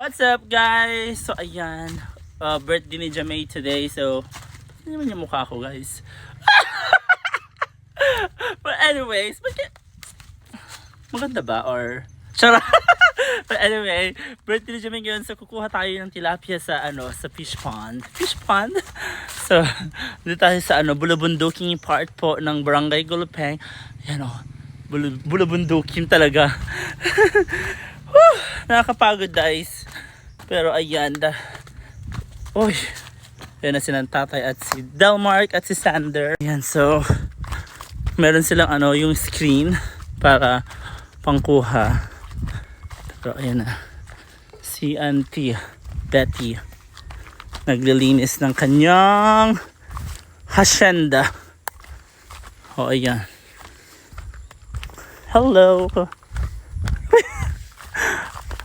What's up guys? So ayan, uh, birthday ni Jamay today. So, hindi naman yung mukha ko guys. But anyways, bakit? Maganda ba? Or, charot! But anyway, birthday ni Jamay ngayon. So, kukuha tayo ng tilapia sa, ano, sa fish pond. Fish pond? So, dito tayo sa, ano, bulabunduking part po ng Barangay Gulupeng. Yan o, bulu, bulabunduking talaga. Nakakapagod guys. Pero ayan, da. Uy. Yan na silang tatay at si Delmark at si Sander. Ayan, so meron silang ano, yung screen para pangkuha. Pero ayan na. Si Auntie Betty naglilinis ng kanyang hacienda. O ayan. Hello.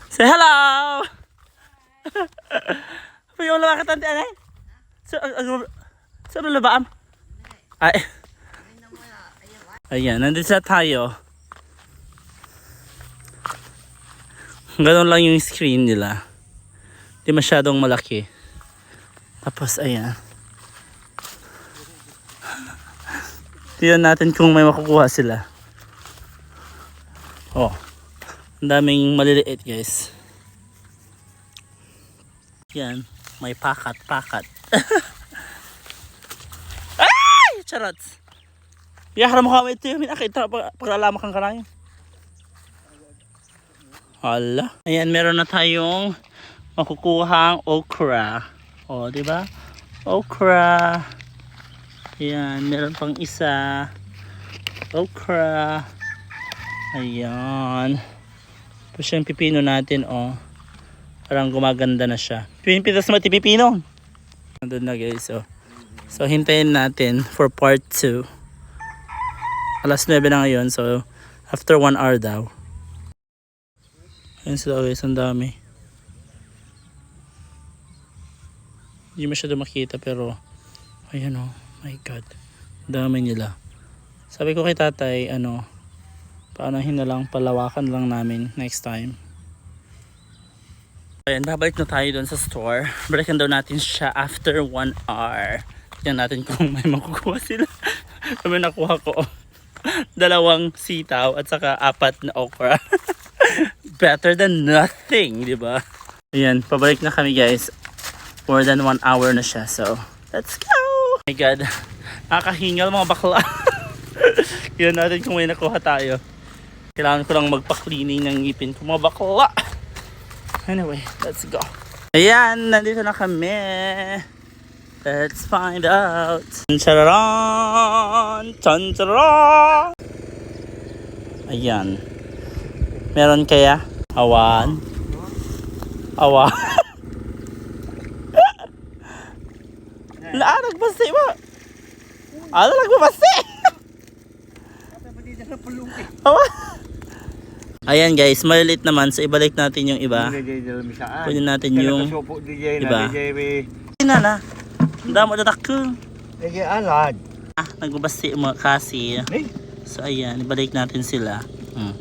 Say hello! Pwede mo labakat ang tiyan eh? So, ang, so, ano labaam? Ay. Ayan, nandito na tayo. Ganon lang yung screen nila. Di masyadong malaki. Tapos, ayan. Tignan natin kung may makukuha sila. Oh. Ang daming maliliit guys. Yan. May pakat, pakat. Ay! Charot! Yakara mo kami ito yung minakita pag paglalamak kang kanayon. Hala. Ayan, meron na tayong makukuhang okra. O, di ba? Okra. Ayan, meron pang isa. Okra. Ayan. Tapos yung pipino natin, oh. Parang gumaganda na siya. Pinipitas mo pipino. Nandun na guys, oh. So, hintayin natin for part 2. Alas 9 na ngayon, so after 1 hour daw. Ayan sila guys, ang dami. Hindi masyado makita pero ayan oh, my god. Dami nila. Sabi ko kay tatay, ano, paanahin na lang, palawakan lang namin next time. Ayan, babalik na tayo doon sa store. Balikan daw natin siya after 1 hour. Tignan natin kung may makukuha sila. Sabi nakuha ko. Dalawang sitaw at saka apat na okra. Better than nothing, di ba? Ayan, pabalik na kami guys. More than 1 hour na siya. So, let's go! Oh my God. Nakakahingal mga bakla. Tignan natin kung may nakuha tayo. Kailangan ko lang magpa-cleaning ng ngipin ko mga bakla. Anyway, let's go. Ayan, nandito na kami. Let's find out. Charan! Charan! Ayan. Meron kaya? Awan. Awan. Laan, nagbasi ba? Ano, nagbabasi? Awan. Ayan guys, malilit naman. So ibalik natin yung iba. Pwede natin yung iba. Hindi na damo na ko. Ege alad. Ah, nagbabasi mga kasi. So ayan, ibalik natin sila. Hmm.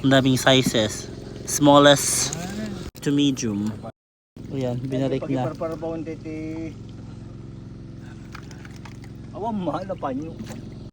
Ang daming sizes. Smallest to medium. Ayan, binalik na. Awan mahal na panyo.